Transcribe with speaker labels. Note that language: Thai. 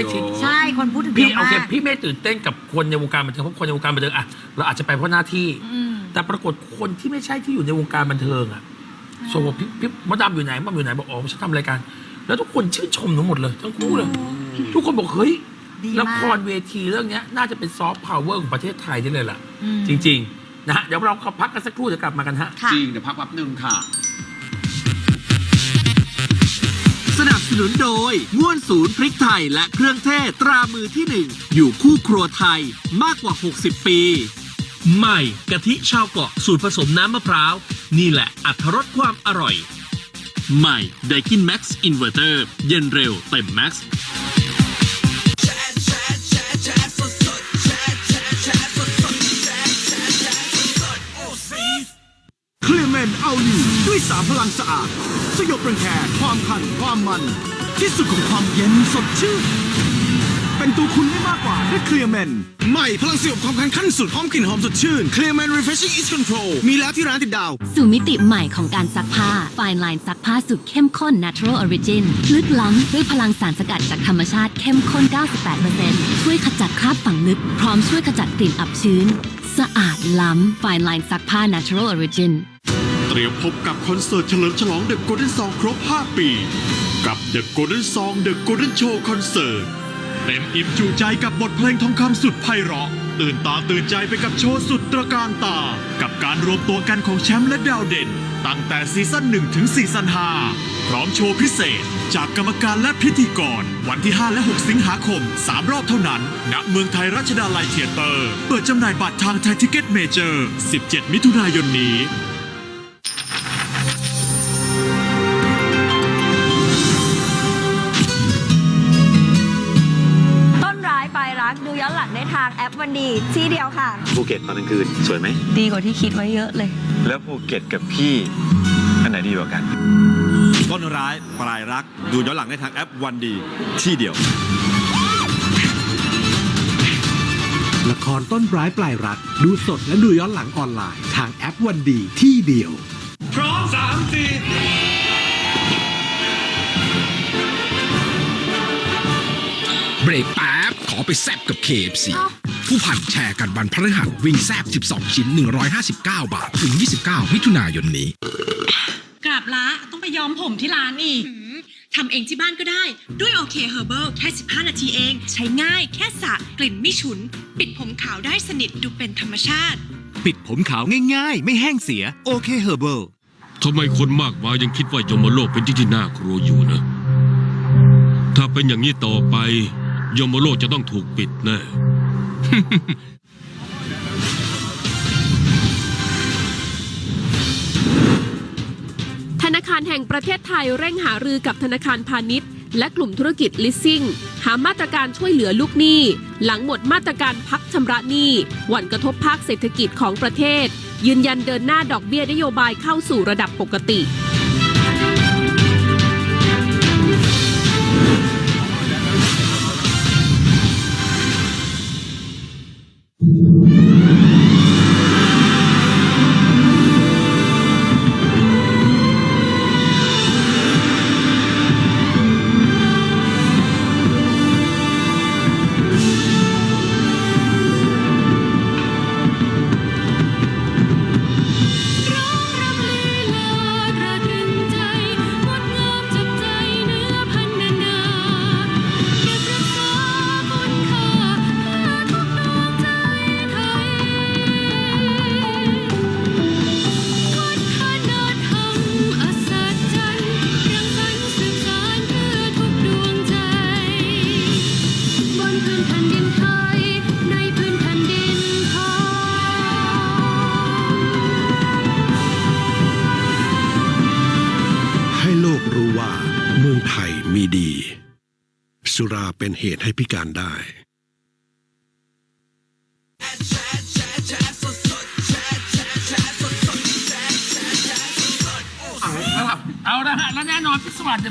Speaker 1: ล้ชิด
Speaker 2: ใช่คนพูดถึงเย
Speaker 1: พี่
Speaker 2: อะ
Speaker 1: โอ
Speaker 2: มา
Speaker 1: เค
Speaker 2: ก
Speaker 1: พี่ไม่ตื่นเต้นกับคนในวงการบันเทิงเพราะคนในวงการบันเทิงอะเราอาจจะไปเพราะหน้าที่
Speaker 2: อืม
Speaker 1: แต่ปรากฏคนที่ไม่ใช่ที่อยู่ในวงการบันเทิงอะส่งบอกพี่พี่มดดำอยู่ไหนมดดำอยู่ไหนบอกอ๋อฉันทำรายการ แล้วทุกคนชื่นชมหนูหมดเลย ทั้งคู่เลย ทุกคนบอกเฮ้ย
Speaker 2: ดีมาก
Speaker 1: ละครเวทีเรื่องเนี้ย น่าจะเป็นซอฟต์พาวเวอร์ของประเทศไทยได้เลยล่ะ
Speaker 2: อืม
Speaker 1: จริง ๆ นะฮะเดี๋ยวเราขอพักกันสักครู่เดี๋ยวกลับมากันฮะ
Speaker 2: ค่ะ
Speaker 3: จริงเดี๋ยวพักแป๊บหนึ่งค่ะ
Speaker 4: สนับสนุนโดยง่วนศูนย์พริกไทยและเครื่องเทศตรามือที่หนึ่งอยู่คู่ครัวไทยมากกว่า 60 ปี ใหม่กะทิชาวเกาะสูตรผสมน้ำมะพร้าว นี่แหละอัตรสความอร่อย ใหม่ไดกินแม็กซ์อินเวอร์เตอร์เย็นเร็วเต็มแม็กซ์
Speaker 5: เคลียร์แมนเอาอยู่ด้วยสามพลังสะอาด สยบรังแคความคัน ความมัน ที่สุดของความเย็นสดชื่น เป็นตัวคุณได้มากกว่าด้วยเคลียร์แมนใหม่พลังสยบความคันขั้นสุด หอมกลิ่นหอมสดชื่นเคลียร์แมน refreshing each control มีแล้วที่ร้านติดดาว
Speaker 6: สู่มิติใหม่ของการซักผ้า Fine Line ซักผ้าสูตรเข้มข้น Natural Origin ลึกล้ำด้วยพลังสารสกัดจากธรรมชาติเข้มข้น 98%ช่วยขจัดคราบฝังลึก พร้อมช่วยขจัดกลิ่นอับชื้น สะอาดล้ำ Fine Line ซักผ้า Natural Origin
Speaker 7: เตรียมพบกับคอนเสิร์ตเฉลิมฉลอง The Golden Song ครบ 5 ปี กับ The Golden Song The Golden Show Concert เต็มอิ่มจูใจกับบทเพลงทองคำสุดไพเราะ ตื่นตาตื่นใจไปกับโชว์สุดตระการตา กับการรวมตัวกันของแชมป์และดาวเด่น ตั้งแต่ซีซั่น1ถึงซีซั่น5พร้อมโชว์พิเศษ จากกรรมการและพิธีกร วันที่ 5 และ 6 สิงหาคม 3 รอบเท่านั้น ณ เมืองไทยรัชดาลัยเทียเตอร์ เปิดจำหน่ายบัตรทางไทยทิเก็ตเมเจอร์ 17 มิถุนายนนี้
Speaker 8: วันดีที่เดียวค่ะ
Speaker 9: ภูเก็ตตอนกลางคืนสวยไหม
Speaker 8: ดีกว่าที่คิดไว้เยอะเลย
Speaker 9: แล้วภูเก็ตกับพี่ อันไหนดีกว่ากัน
Speaker 5: ต้นร้ายปลายรัก ดูย้อนหลังได้ทางแอปวันดี ที่เดียว
Speaker 10: ละครต้นร้ายปลายรัก ดูสดและดูย้อนหลังออนไลน์ ทางแอปวันดีที่เดียว
Speaker 11: เบรกแป๊บขอไปแซบกับ KFC ผู้ผัดแชร์กันวันพฤหัสวิ่งแซบ 12 ชิ้น 159 บาท ถึง 29 มิถุนายนนี้
Speaker 12: กราบละต้องไปย้อมผมที่ร้านอีกทำเองที่บ้านก็ได้ ด้วยโอเคเฮอร์เบิลแค่ 15 นาทีเอง ใช้ง่ายแค่สระกลิ่นไม่ฉุน ปิดผมขาวได้สนิทดูเป็นธรรมชาติ
Speaker 5: ปิดผมขาวง่ายๆ ไม่แห้งเสียโอเคเฮอร์เบิล
Speaker 7: ทำไมคนมากมายยังคิดว่ายมโลกเป็นที่ที่น่ากลัวอยู่นะ ถ้าเป็นอย่างนี้ต่อไป ยมโลกจะต้องถูกปิดแน่
Speaker 12: ธนาคารแห่งประเทศไทยเร่งหารือกับธนาคารพาณิชย์ และกลุ่มธุรกิจลิสซิ่ง หามาตรการช่วยเหลือลูกหนี้ หลังหมดมาตรการพักชำระหนี้หวั่นกระทบภาคเศรษฐกิจของประเทศ ยืนยันเดินหน้าดอกเบี้ยนโยบายเข้าสู่ระดับปกติ
Speaker 10: ให้โลกรู้ว่าเมืองไทยมีดี สุราเป็นเหตุให้พิการได้
Speaker 1: เอาละฮะ แล้วแน่นอนพิศวาส